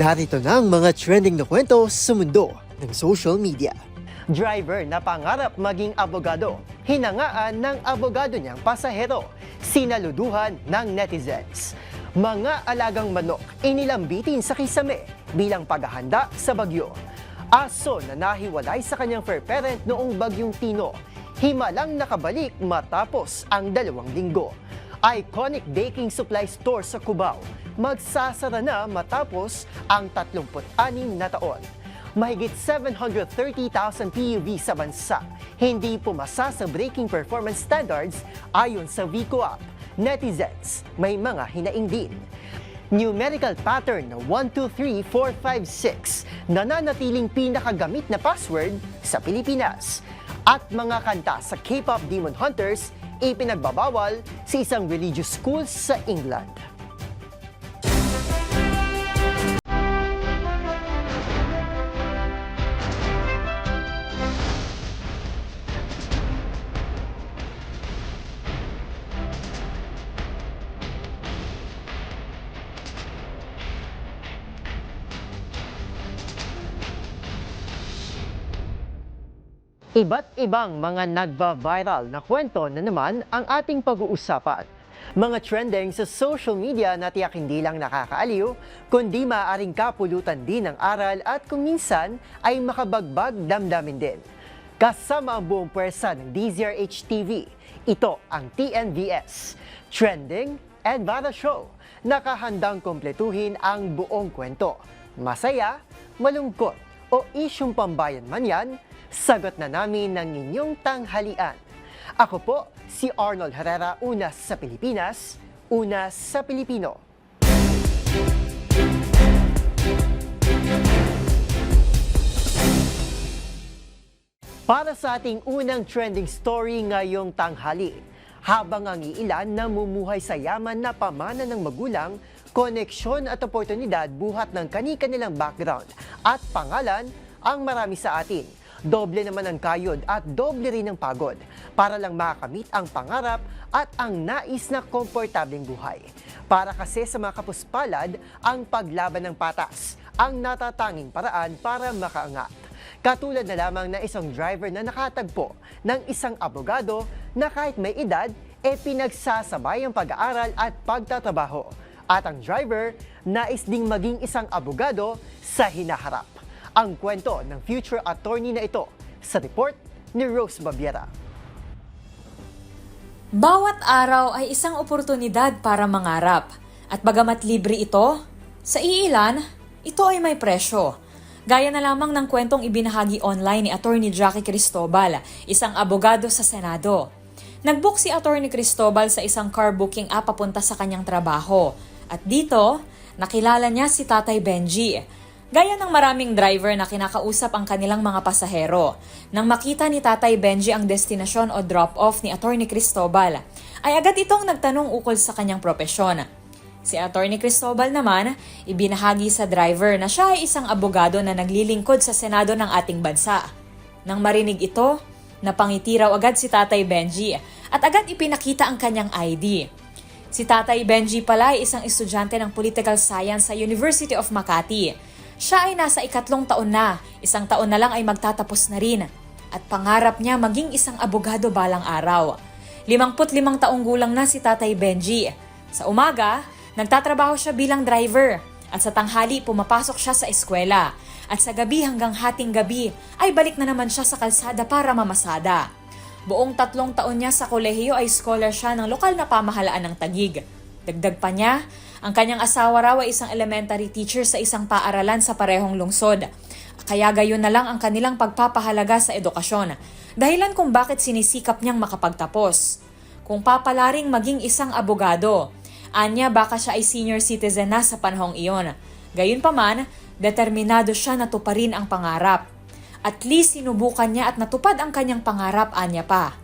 Narito na ang mga trending na kwento sa mundo ng social media. Driver na pangarap maging abogado, hinangaan ng abogado niyang pasahero, sinaluduhan ng netizens. Mga alagang manok inilambitin sa kisame bilang paghahanda sa bagyo. Aso na nahiwalay sa kanyang fur parent noong bagyong Tino, himalang nakabalik matapos ang dalawang linggo. Iconic baking supply store sa Cubao, magsasara na matapos ang 36 na taon mahigit 730,000 PUV sa bansa. Hindi pumasa sa braking performance standards ayon sa VCOAP. Netizens, may mga hinaing din. Numerical pattern na 123456 nananatiling pinakagamit na password sa Pilipinas. At mga kanta sa K-pop Demon Hunters ipinagbabawal sa isang religious school sa England. Iba't ibang mga nagba-viral na kwento na naman ang ating pag-uusapan. Mga trending sa social media na tiyak hindi lang nakakaaliw, kundi maaaring kapulutan din ng aral at kung minsan ay makabagbag damdamin din. Kasama ang buong pwersa ng DZRH TV, ito ang TNVS, Trending and Vara Show. Nakahandang kompletuhin ang buong kwento. Masaya, malungkot o isyong pambayan man yan, sagot na namin ng inyong tanghalian. Ako po si Arnold Herrera, una sa Pilipinas, una sa Pilipino. Para sa ating unang trending story ngayong tanghali, habang ang iilan namumuhay sa yaman na pamana ng magulang, koneksyon at oportunidad buhat ng kani-kanilang background at pangalan ang marami sa atin. Doble naman ang kayod at doble rin ang pagod para lang makamit ang pangarap at ang nais na komportableng buhay. Para kasi sa mga kapuspalad, ang paglaban ng patas ang natatanging paraan para makaangat. Katulad na lamang na isang driver na nakatagpo ng isang abogado na kahit may edad, e pinagsasabay ang pag-aaral at pagtatrabaho. At ang driver, nais ding maging isang abogado sa hinaharap. Ang kwento ng future attorney na ito sa report ni Rose Babiera. Bawat araw ay isang oportunidad para mangarap. At bagamat libre ito, sa iilan, ito ay may presyo. Gaya na lamang ng kwentong ibinahagi online ni Attorney Jackie Cristobal, isang abogado sa Senado. Nagbook si Attorney Cristobal sa isang car booking app papunta sa kanyang trabaho. At dito, nakilala niya si Tatay Benji. Gaya ng maraming driver na kinakausap ang kanilang mga pasahero. Nang makita ni Tatay Benji ang destinasyon o drop-off ni Attorney Cristobal, ay agad itong nagtanong ukol sa kanyang propesyon. Si Attorney Cristobal naman, ibinahagi sa driver na siya ay isang abogado na naglilingkod sa Senado ng ating bansa. Nang marinig ito, napangiti raw agad si Tatay Benji at agad ipinakita ang kanyang ID. Si Tatay Benji pala ay isang estudyante ng Political Science sa University of Makati. Siya ay nasa ikatlong taon na, isang taon na lang ay magtatapos na rin. At pangarap niya maging isang abogado balang araw. 55 taong gulang na si Tatay Benji. Sa umaga, nagtatrabaho siya bilang driver. At sa tanghali, pumapasok siya sa eskwela. At sa gabi hanggang hating gabi, ay balik na naman siya sa kalsada para mamasada. Buong tatlong taon niya sa kolehiyo ay scholar siya ng lokal na pamahalaan ng Tagig. Dagdag pa niya, ang kanyang asawa raw ay isang elementary teacher sa isang paaralan sa parehong lungsod. Kaya gayon na lang ang kanilang pagpapahalaga sa edukasyon. Dahilan kung bakit sinisikap niyang makapagtapos. Kung papalaring maging isang abogado, anya baka siya ay senior citizen na sa panahong iyon. Gayunpaman, determinado siya na tuparin ang pangarap. At least sinubukan niya at natupad ang kanyang pangarap anya pa.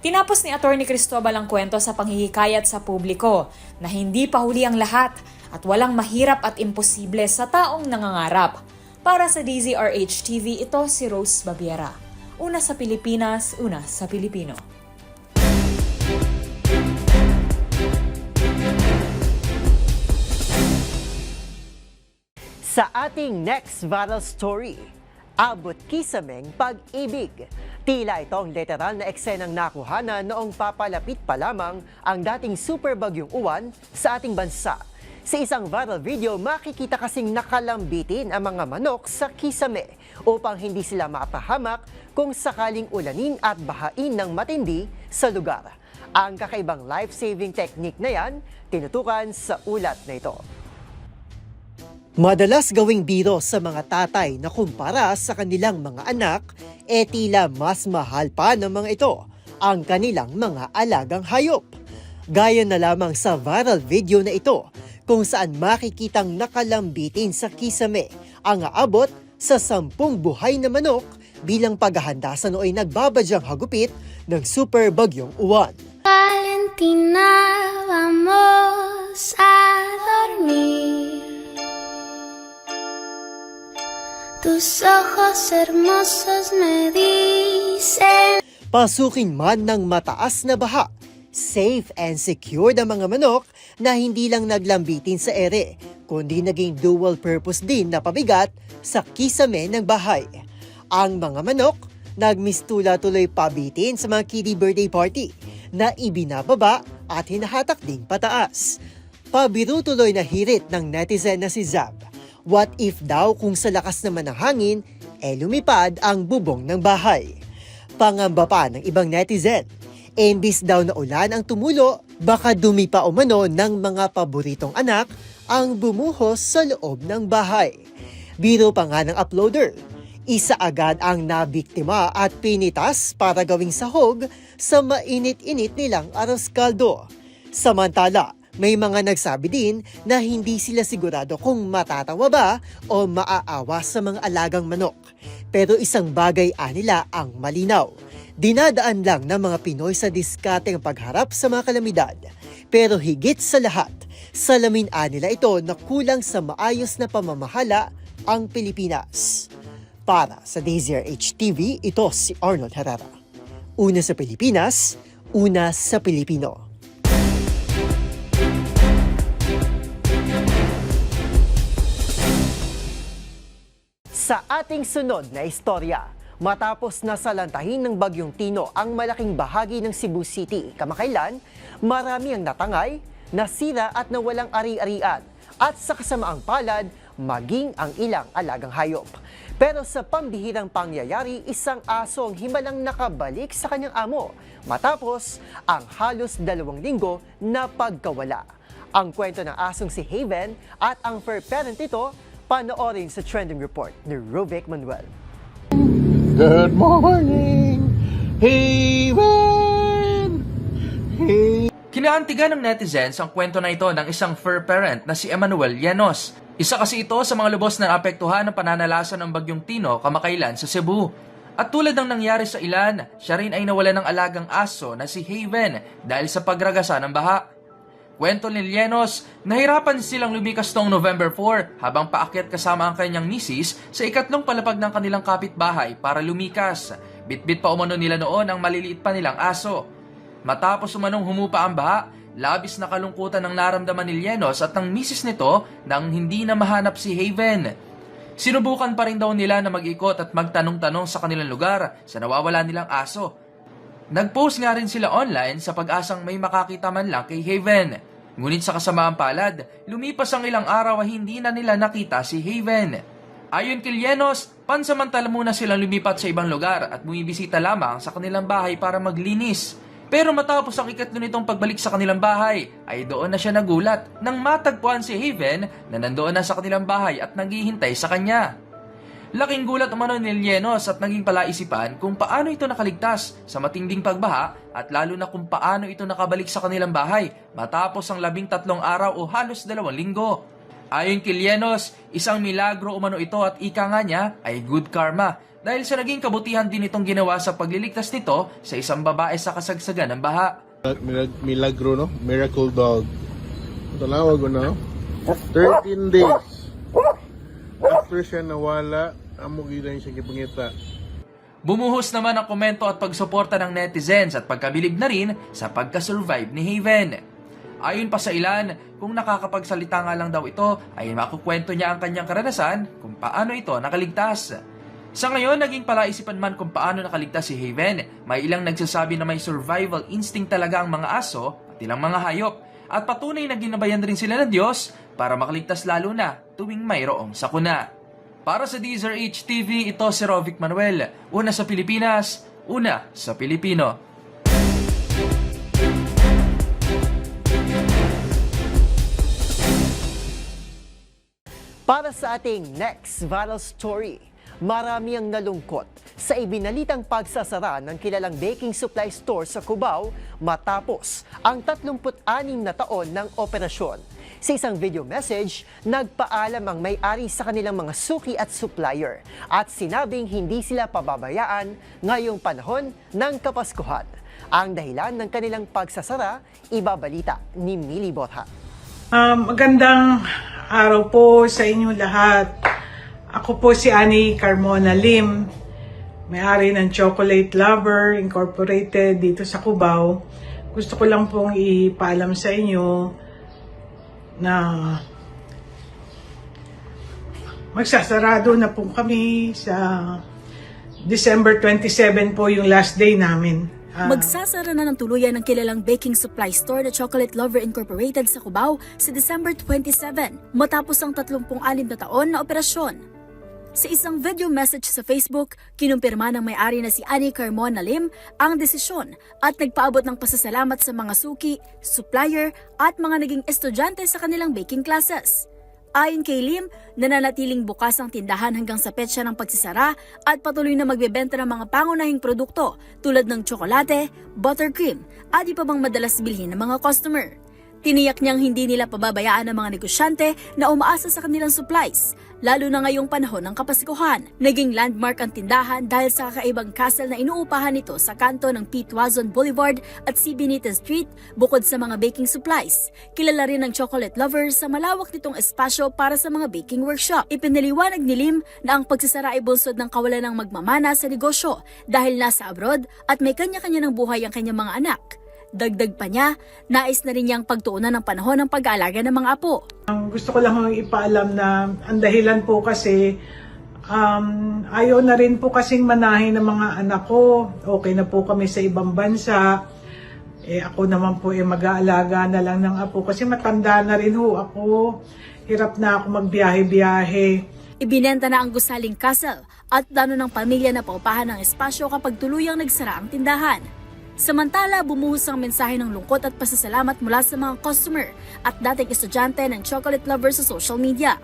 Tinapos ni Attorney Cristobal ang kwento sa panghihikayat sa publiko na hindi pa huli ang lahat at walang mahirap at imposible sa taong nangangarap. Para sa DZRH TV, ito si Rose Babiera. Una sa Pilipinas, una sa Pilipino. Sa ating next viral story, abot kisameng pag-ibig. Tila itong literal na eksenang nakuhanan noong papalapit pa lamang ang dating super bagyong uwan sa ating bansa. Sa isang viral video, makikita kasing nakalambitin ang mga manok sa kisame upang hindi sila mapahamak kung sakaling ulanin at bahain ng matindi sa lugar. Ang kakaibang life-saving technique na yan, tinutukan sa ulat na ito. Madalas gawing biro sa mga tatay na kumpara sa kanilang mga anak, e tila mas mahal pa ng mga ito ang kanilang mga alagang hayop. Gaya na lamang sa viral video na ito kung saan makikitang nakalambitin sa kisame ang aabot sa sampung buhay na manok bilang paghahanda sa nooy nagbabadyang hagupit ng super bagyong uwan. Valentina, vamos a dormir. Tus ojos hermosos me dicen. Pasukin man ng mataas na baha, safe and secure ang mga manok na hindi lang naglambitin sa ere, kundi naging dual purpose din na pabigat sa kisame ng bahay. Ang mga manok, nagmistula tuloy pabitin sa mga kiddie birthday party na ibinababa at hinahatak ding pataas. Pabiro tuloy na hirit ng netizen na si Zab. What if daw kung sa lakas naman ng hangin, eh lumipad ang bubong ng bahay? Pangamba pa ng ibang netizen. Imbis daw na ulan ang tumulo, baka dumi pa umano ng mga paboritong anak ang bumuhos sa loob ng bahay. Biro pa nga ng uploader. Isa agad ang nabiktima at pinitas para gawing sahog sa mainit-init nilang aros kaldo. Samantala, may mga nagsabi din na hindi sila sigurado kung matatawa ba o maaawa sa mga alagang manok. Pero isang bagay anila ang malinaw. Dinadaan lang ng mga Pinoy sa diskateng pagharap sa mga kalamidad. Pero higit sa lahat, salamin nila ito na kulang sa maayos na pamamahala ang Pilipinas. Para sa DZRH TV, ito si Arnold Herrera. Una sa Pilipinas, una sa Pilipino. Sa ating sunod na istorya, matapos na salantahin ng Bagyong Tino ang malaking bahagi ng Cebu City kamakailan, marami ang natangay, nasira at nawalang ari-arian at sa kasamaang palad, maging ang ilang alagang hayop. Pero sa pambihirang pangyayari, isang aso ang himalang nakabalik sa kanyang amo matapos ang halos dalawang linggo na pagkawala. Ang kwento ng asong si Haven at ang fur parent nito panoorin sa trending report ni Rovic Manuel. Good morning, Haven! Hey. Kinaantigan ng netizens ang kwento na ito ng isang fur parent na si Emmanuel Llanos. Isa kasi ito sa mga lubos na apektuhan ng pananalasan ng Bagyong Tino kamakailan sa Cebu. At tulad ng nangyari sa ilan, siya rin ay nawala ng alagang aso na si Haven dahil sa pagragasa ng baha. Kwento ni Llanos, nahirapan silang lumikas noong November 4 habang paakyat kasama ang kanyang misis sa ikatlong palapag ng kanilang kapitbahay para lumikas. Bitbit pa umano nila noon ang maliliit pa nilang aso. Matapos umanong humupa ang baha, labis na kalungkutan ng naramdaman ni Llanos at ng misis nito nang hindi na mahanap si Haven. Sinubukan pa rin daw nila na mag-ikot at magtanong-tanong sa kanilang lugar sa nawawala nilang aso. Nag-post nga rin sila online sa pag-asang may makakita man lang kay Haven. Ngunit sa kasamaang palad, lumipas ang ilang araw ay hindi na nila nakita si Haven. Ayon kay Llanos, pansamantala muna silang lumipat sa ibang lugar at bumibisita lamang sa kanilang bahay para maglinis. Pero matapos ang ikatlo nitong pagbalik sa kanilang bahay, ay doon na siya nagulat nang matagpuan si Haven na nandoon na sa kanilang bahay at naghihintay sa kanya. Laking gulat umano ni Llenos at naging palaisipan kung paano ito nakaligtas sa matinding pagbaha at lalo na kung paano ito nakabalik sa kanilang bahay matapos ang labing tatlong araw o halos dalawang linggo. Ayon kay Llenos, isang milagro umano ito at ika nga niya ay good karma dahil sa naging kabutihan din itong ginawa sa pagliligtas nito sa isang babae sa kasagsagan ng baha. Milag- Milagro, no? Miracle dog. Talawag ko na. 13 days. After siya nawala, amo gila siya kipangita. Bumuhos naman ang komento at pagsuporta ng netizens at pagkabilib na rin sa pagkasurvive ni Haven. Ayon pa sa ilan, kung nakakapagsalita nga lang daw ito, ay makukwento niya ang kanyang karanasan kung paano ito nakaligtas. Sa ngayon, naging palaisipan man kung paano nakaligtas si Haven. May ilang nagsasabi na may survival instinct talaga ang mga aso at ilang mga hayop. At patunay na ginabayan rin sila ng Diyos para makaligtas lalo na tuwing mayroong sakuna. Para sa Deezer HTV, ito si Rovic Manuel. Una sa Pilipinas, una sa Pilipino. Para sa ating next viral story, marami ang nalungkot sa ibinalitang pagsasara ng kilalang baking supply store sa Cubao matapos ang 36 na taon ng operasyon. Sa isang video message, nagpaalam ang may-ari sa kanilang mga suki at supplier at sinabing hindi sila pababayaan ngayong panahon ng Kapaskuhan. Ang dahilan ng kanilang pagsasara, ibabalita ni Mili Botha. Um, magandang araw po sa inyo lahat. Ako po si Annie Carmona Lim, may-ari ng Chocolate Lover Incorporated dito sa Cubao. Gusto ko lang pong ipaalam sa inyo na magsasarado na po kami sa December 27 po yung last day namin. Ah, Magsasara na ng tuluyan ng kilalang baking supply store na Chocolate Lover Incorporated sa Cubao sa December 27 matapos ang 36 na taon na operasyon. Sa isang video message sa Facebook, kinumpirma ng may-ari na si Annie Carmona Lim ang desisyon at nagpaabot ng pasasalamat sa mga suki, supplier at mga naging estudyante sa kanilang baking classes. Ayon kay Lim, nananatiling bukas ang tindahan hanggang sa petsa ng pagsisara at patuloy na magbebenta ng mga pangunahing produkto tulad ng tsokolate, buttercream at iba pang madalas bilhin ng mga customer. Tiniyak niyang hindi nila pababayaan ang mga negosyante na umaasa sa kanilang supplies, lalo na ngayong panahon ng Kapaskuhan. Naging landmark ang tindahan dahil sa kakaibang castle na inuupahan nito sa kanto ng Pete Boulevard at C. Benitez Street bukod sa mga baking supplies. Kilala rin ng chocolate lovers sa malawak nitong espasyo para sa mga baking workshop. Ipinaliwanag ni Lim na ang pagsasara ay bunsod ng kawalan ng magmamana sa negosyo dahil nasa abroad at may kanya-kanya ng buhay ang kanyang mga anak. Dagdag pa niya, nais na rin niyang pagtuunan ng panahon ng pag-aalaga ng mga apo. Ang gusto ko lang ipaalam na ang dahilan po kasi um, ayaw na rin po kasing manahin ng mga anak ko. Okay na po kami sa ibang bansa. Eh ako naman po eh mag-aalaga na lang ng apo kasi matanda na rin ho ako. Hirap na ako magbiyahe-biyahe. Ibinenta na ang gusaling castle at plano ng pamilya na paupahan ng espasyo kapag tuluyang nagsara ang tindahan. Samantala, bumuhos ang mensahe ng lungkot at pasasalamat mula sa mga customer at dating estudyante ng chocolate lovers sa social media.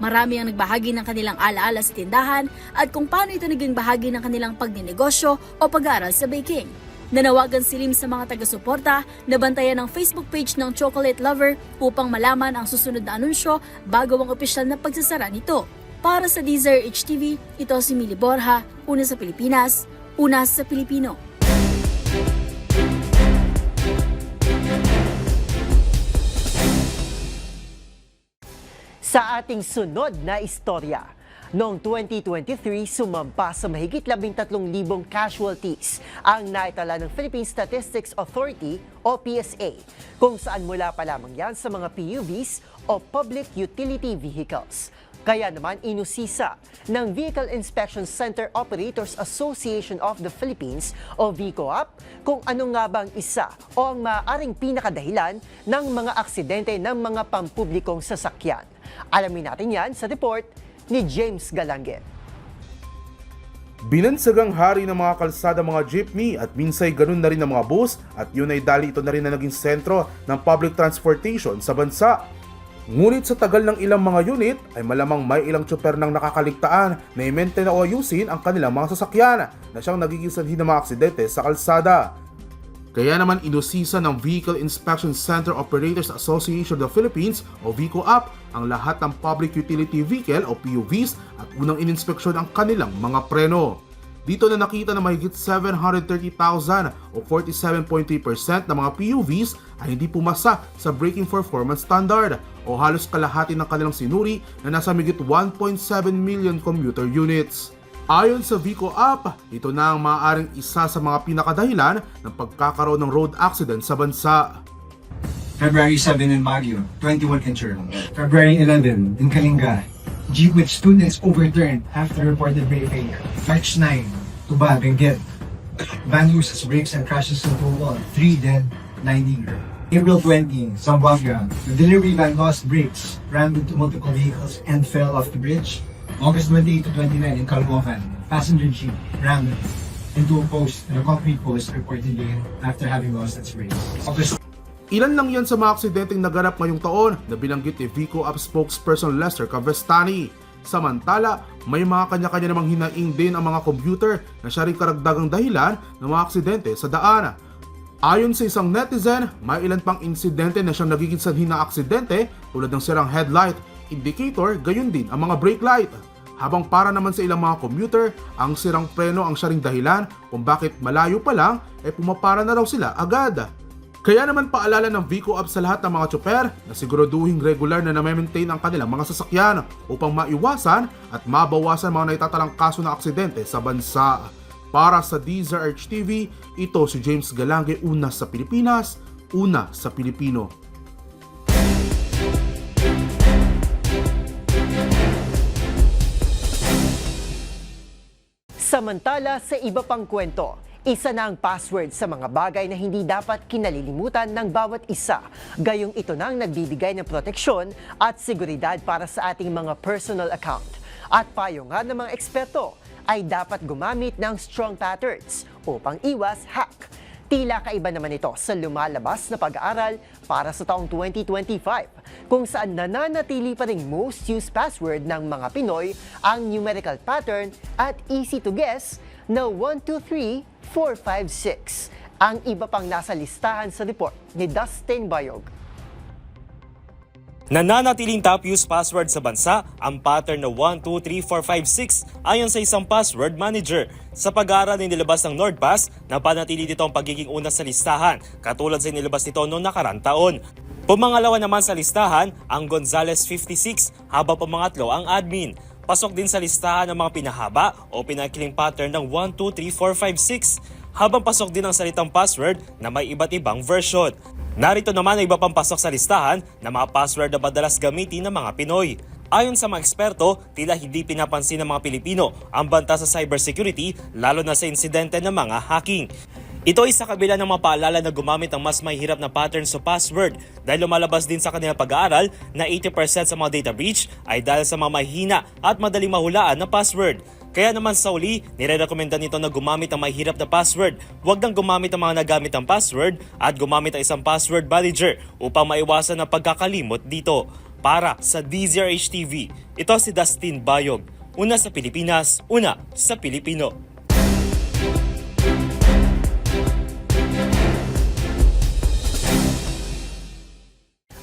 Marami ang nagbahagi ng kanilang alaala sa tindahan at kung paano ito naging bahagi ng kanilang pagninegosyo o pag-aaral sa baking. Nanawagan si Lim sa mga taga-suporta na bantayan ang Facebook page ng Chocolate Lover upang malaman ang susunod na anunsyo bago ang opisyal na pagsasara nito. Para sa Deezer HTV, ito si Mili Borja, una sa Pilipinas, una sa Pilipino. Sa ating sunod na istorya, noong 2023, sumampa sa mahigit 13,000 casualties ang naitala ng Philippine Statistics Authority o PSA, kung saan mula pa lamang yan sa mga PUVs o Public Utility Vehicles. Kaya naman inusisa ng Vehicle Inspection Center Operators Association of the Philippines o VCOAP kung ano nga bang isa o ang maaaring pinakadahilan ng mga aksidente ng mga pampublikong sasakyan. Alamin natin yan sa report ni James Galanget. Binansagang hari ng mga kalsada mga jeepney at minsay ganun na rin ng mga bus at yun ay dali ito na rin na naging sentro ng public transportation sa bansa. Ngunit sa tagal ng ilang mga unit ay malamang may ilang tsuper nang nakakaligtaan na i-maintain o ayusin ang kanilang mga sasakyan na siyang nagiging sanhi ng mga aksidente sa kalsada. Kaya naman inusisa ng Vehicle Inspection Center Operators Association of the Philippines o VICOAP ang lahat ng public utility vehicle o PUVs at unang ininspeksyon ang kanilang mga preno. Dito na nakita na mahigit 730,000 o 47.3% ng mga PUVs ay hindi pumasa sa braking performance standard o halos kalahati ng kanilang sinuri na nasa mahigit 1.7 million commuter units. Ayon sa Vico App, ito na ang maaaring isa sa mga pinakadahilan ng pagkakaroon ng road accident sa bansa. February 7 in Baguio, 21 in Churro. February 11 in Kalinga, jeep with students overturned after reported brake failure. March 9, Tubag and Get. Van loses brakes and crashes into a wall. 3 dead, 9 injured. April 20, Zamboanga. The delivery van lost brakes, rammed into multiple vehicles, and fell off the bridge. August 28 to 29 in Caloocan. Passenger jeep rammed into a post, and a concrete post reportedly after having lost its brakes. August Ilan lang yan sa mga aksidenteng naganap ngayong taon na binanggit ni Vico Up spokesperson Lester Cavestani. Samantala, may mga kanya-kanya namang hinaing din ang mga computer na siya rin karagdagang dahilan ng mga aksidente sa daan. Ayon sa isang netizen, may ilan pang insidente na siyang nagiging sanhi ng aksidente tulad ng sirang headlight, indicator, gayon din ang mga brake light. Habang para naman sa ilang mga commuter, ang sirang preno ang siya dahilan kung bakit malayo pa lang, eh pumapara na raw sila agad. Kaya naman paalala ng Vico Up sa lahat ng mga tsoper na siguraduhin regular na na-maintain ang kanilang mga sasakyan upang maiwasan at mabawasan mga naitatalang kaso ng aksidente sa bansa. Para sa DZRH TV, ito si James Galange, una sa Pilipinas, una sa Pilipino. Samantala sa iba pang kwento, isa na ang password sa mga bagay na hindi dapat kinalilimutan ng bawat isa. Gayong ito na ang nagbibigay ng proteksyon at seguridad para sa ating mga personal account. At payo nga ng mga eksperto ay dapat gumamit ng strong patterns upang iwas hack. Tila kaiba naman ito sa lumalabas na pag-aaral para sa taong 2025 kung saan nananatili pa ring most used password ng mga Pinoy ang numerical pattern at easy to guess na 123456. Ang iba pang nasa listahan sa report ni Dustin Bayog. Nananatiling top use password sa bansa ang pattern na 123456 ayon sa isang password manager. Sa pag-aaral na nilabas ng NordPass, napanatili dito ang pagiging una sa listahan, katulad sa nilabas nito noong nakarang taon. Pumangalawa naman sa listahan ang Gonzales 56 habang pumangatlo ang admin. Pasok din sa listahan ng mga pinahaba o pinakiling pattern ng 123456 habang pasok din ang salitang password na may iba't ibang version. Narito naman ang iba pang pasok sa listahan na mga password na madalas gamitin ng mga Pinoy. Ayon sa mga eksperto, tila hindi pinapansin ng mga Pilipino ang banta sa cybersecurity lalo na sa insidente ng mga hacking. Ito ay sa kabila ng mga paalala na gumamit ng mas mahirap na pattern sa password dahil lumalabas din sa kanilang pag-aaral na 80% sa mga data breach ay dahil sa mga mahina at madaling mahulaan na password. Kaya naman sa uli, nire-recommenda nito na gumamit ng mahirap na password. Huwag nang gumamit ng mga nagamit ng password at gumamit ng isang password manager upang maiwasan ang pagkakalimot dito. Para sa DZRH TV, ito si Dustin Bayog. Una sa Pilipinas, una sa Pilipino.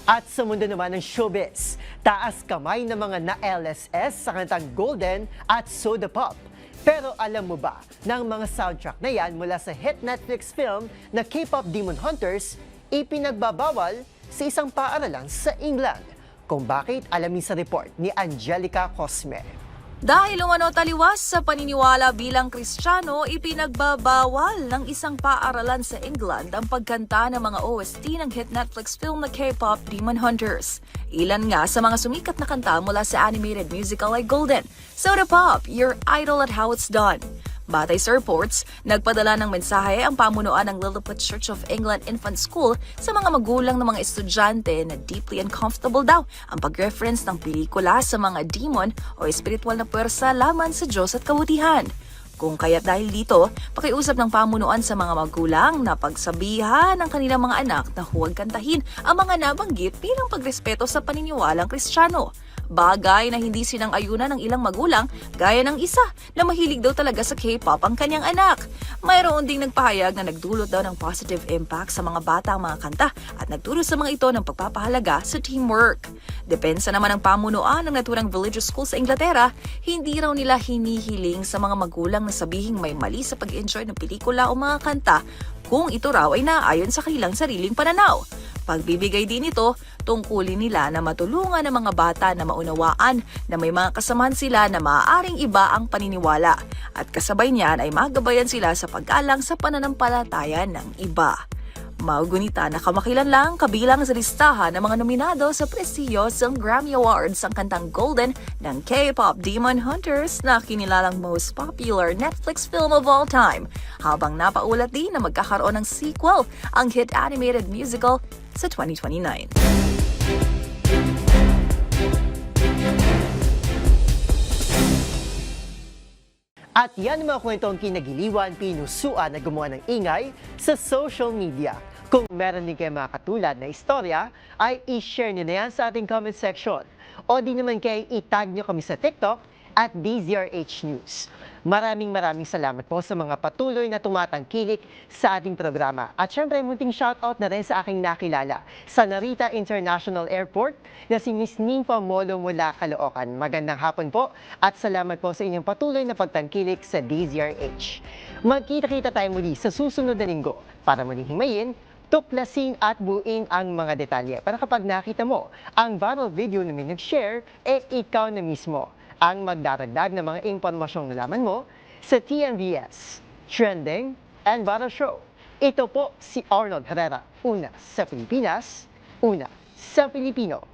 At sa mundo naman ng showbiz, taas kamay ng mga na-LSS sa kantang Golden at Soda Pop. Pero alam mo ba na mga soundtrack na yan mula sa hit Netflix film na K-pop Demon Hunters ipinagbabawal sa isang paaralan sa England? Kung bakit, alamin sa report ni Angelica Cosme. Dahil umano taliwas sa paniniwala bilang Kristiyano, ipinagbabawal ng isang paaralan sa England ang pagkanta ng mga OST ng hit Netflix film na K-pop Demon Hunters. Ilan nga sa mga sumikat na kanta mula sa animated musical ay Golden, Soda Pop, Your Idol at How It's Done. Batay sa reports, nagpadala ng mensahe ang pamunuan ng Lilliput Church of England Infant School sa mga magulang ng mga estudyante na deeply uncomfortable daw ang pag-reference ng pelikula sa mga demon o espiritual na puwersa laman sa Diyos at kabutihan. Kung kaya't dahil dito, pakiusap ng pamunuan sa mga magulang na pagsabihan ng kanilang mga anak na huwag kantahin ang mga nabanggit bilang pagrespeto sa paniniwalang kristyano. Bagay na hindi sinang-ayunan ng ilang magulang gaya ng isa na mahilig daw talaga sa K-pop ang kanyang anak. Mayroon ding nagpahayag na nagdulot daw ng positive impact sa mga bata ang mga kanta at nagturo sa mga ito ng pagpapahalaga sa teamwork. Depensa naman ng pamunuan ng naturang religious school sa Inglaterra, hindi raw nila hinihiling sa mga magulang na sabihing may mali sa pag-enjoy ng pelikula o mga kanta kung ito raw ay naayon sa kanilang sariling pananaw. Pagbibigay din ito, tungkulin nila na matulungan ng mga bata na maunawaan na may mga kasamahan sila na maaaring iba ang paniniwala at kasabay niyan ay magabayan sila sa pag-alang sa pananampalataya ng iba. Maugunita na kamakilan lang kabilang sa listahan ng mga nominado sa prestiyosong Grammy Awards ang kantang Golden ng K-pop Demon Hunters na kinilalang most popular Netflix film of all time. Habang napaulat din na magkakaroon ng sequel ang hit animated musical sa 2029. At yan ang mga kwentong kinagiliwan, pinusuan at gumawa ng ingay sa social media. Kung meron din kayo mga katulad na istorya, ay i-share nyo na yan sa ating comment section. O di naman kayo itag nyo kami sa TikTok at DZRH News. Maraming maraming salamat po sa mga patuloy na tumatangkilik sa ating programa. At syempre, munting shoutout na rin sa aking nakilala sa Narita International Airport na si Miss Nympha Molo mula Caloocan. Magandang hapon po at salamat po sa inyong patuloy na pagtangkilik sa DZRH. Magkita-kita tayo muli sa susunod na linggo para muling himayin tuklasin at buuin ang mga detalye. Para kapag nakita mo ang viral video na may nag-share, eh ikaw na mismo ang magdaragdag ng mga impormasyong nalaman mo sa TNVS, Trending and Viral Show. Ito po si Arnold Herrera, una sa Pilipinas, una sa Pilipino.